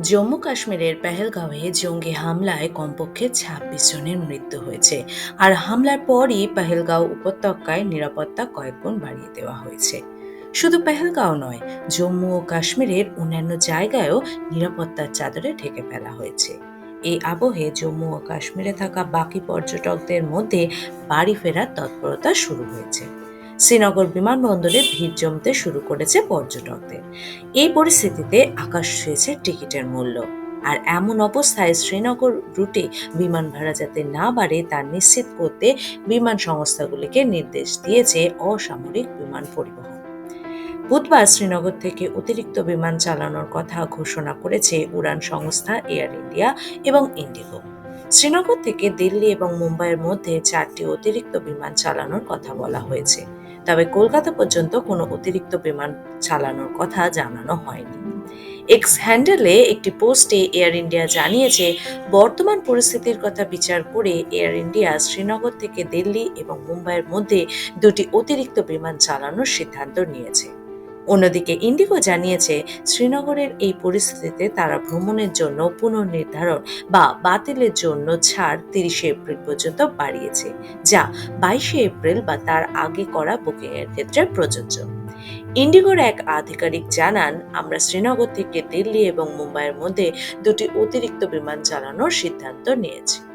জম্মু কাশ্মীরের পেহেলগাঁওয়ে জঙ্গি হামলায় কমপক্ষে ছাব্বিশ জনের মৃত্যু হয়েছে। আর হামলার পরই পেহেলগাঁও উপত্যকায় নিরাপত্তা কয়েকগুণ বাড়িয়ে দেওয়া হয়েছে। শুধু পেহেলগাঁও নয়, জম্মু ও কাশ্মীরের অন্যান্য জায়গায়ও নিরাপত্তার চাদরে ঢেকে ফেলা হয়েছে। এই আবহে জম্মু ও কাশ্মীরে থাকা বাকি পর্যটকদের মধ্যে বাড়ি ফেরার তৎপরতা শুরু হয়েছে। শ্রীনগর বিমানবন্দরে ভিড় জমতে শুরু করেছে পর্যটকদের। এই পরিস্থিতিতে আকাশ ছুঁয়েছে টিকিটের মূল্য। আর এমন অবস্থায় শ্রীনগর রুটে বিমান ভাড়া যাতে না বাড়ে, তা নিশ্চিত করতে বিমান সংস্থাগুলিকে নির্দেশ দিয়েছে অসামরিক বিমান পরিবহন। বুধবার শ্রীনগর থেকে অতিরিক্ত বিমান চালানোর কথা ঘোষণা করেছে উড়ান সংস্থা এয়ার ইন্ডিয়া এবং ইন্ডিগো। শ্রীনগর থেকে দিল্লি এবং মুম্বাইয়ের মধ্যে চারটি অতিরিক্ত বিমান চালানোর কথা বলা হয়েছে। তবে কলকাতা পর্যন্ত কোনো অতিরিক্ত বিমান চালানোর কথা জানানো হয়নি। এক্স হ্যান্ডেলে একটি পোস্টে এয়ার ইন্ডিয়া জানিয়েছে, বর্তমান পরিস্থিতির কথা বিচার করে এয়ার ইন্ডিয়া শ্রীনগর থেকে দিল্লি এবং মুম্বাইয়ের মধ্যে দুটি অতিরিক্ত বিমান চালানোর সিদ্ধান্ত নিয়েছে। অন্যদিকে ইন্ডিগো জানিয়েছে, শ্রীনগরের এই পরিস্থিতিতে তারা ভ্রমণের জন্য পুনর্নির্ধারণ বা বাতিলের জন্য ছাড় তিরিশে এপ্রিল পর্যন্ত বাড়িয়েছে, যা বাইশে এপ্রিল বা তার আগে করা বুকিংয়ের ক্ষেত্রে প্রযোজ্য। ইন্ডিগোর এক আধিকারিক জানান, আমরা শ্রীনগর থেকে দিল্লি এবং মুম্বাইয়ের মধ্যে দুটি অতিরিক্ত বিমান চালানোর সিদ্ধান্ত নিয়েছি।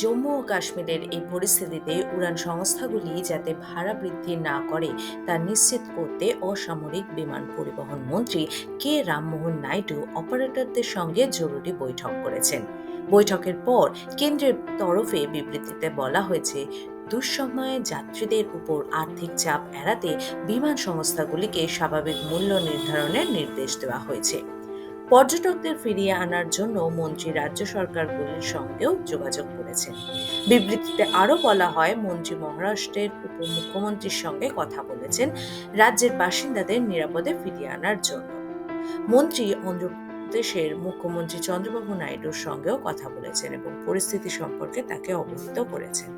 জম্মু ও কাশ্মীরের এই পরিস্থিতিতে উড়ান সংস্থাগুলি যাতে ভাড়া বৃদ্ধি না করে তা নিশ্চিত করতে অসামরিক বিমান পরিবহন মন্ত্রী কে রামমোহন নাইডু অপারেটরদের সঙ্গে জরুরি বৈঠক করেছেন। বৈঠকের পর কেন্দ্রের তরফে বিবৃতিতে বলা হয়েছে, দুঃসময়ে যাত্রীদের উপর আর্থিক চাপ এড়াতে বিমান সংস্থাগুলিকে স্বাভাবিক মূল্য নির্ধারণের নির্দেশ দেওয়া হয়েছে। পর্যটকদের ফিরিয়ে আনার জন্য মন্ত্রী রাজ্য সরকারগুলির সঙ্গেও যোগাযোগ করেছেন বিবৃতিতে আরও বলা হয়, মন্ত্রী মহারাষ্ট্রের উপমুখ্যমন্ত্রীর সঙ্গে কথা বলেছেন রাজ্যের বাসিন্দাদের নিরাপদে ফিরিয়ে আনার জন্য। মন্ত্রী অন্ধ্রপ্রদেশের মুখ্যমন্ত্রী চন্দ্রবাবু নাইডুর সঙ্গেও কথা বলেছেন এবং পরিস্থিতি সম্পর্কে তাকে অবহিত করেছেন।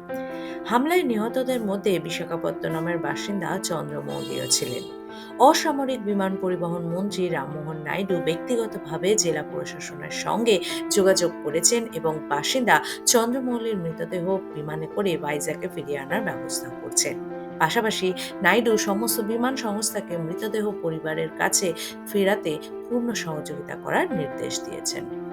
হামলায় নিহতদের মধ্যে বিশাখাপত্তনমের বাসিন্দা চন্দ্রমৌলিও ছিলেন। অসামরিক বিমান পরিবহন মন্ত্রী রামমোহন নাইডু ব্যক্তিগতভাবে জেলা প্রশাসনের সঙ্গে যোগাযোগ করেছেন এবং বাসিন্দা চন্দ্রমৌলির মৃতদেহ বিমানে করে ভাইজাকে ফিরিয়ে আনার ব্যবস্থা করছেন। পাশাপাশি নাইডু সমস্ত বিমান সংস্থাকে মৃতদেহ পরিবারের কাছে ফেরাতে পূর্ণ সহযোগিতা করার নির্দেশ দিয়েছেন।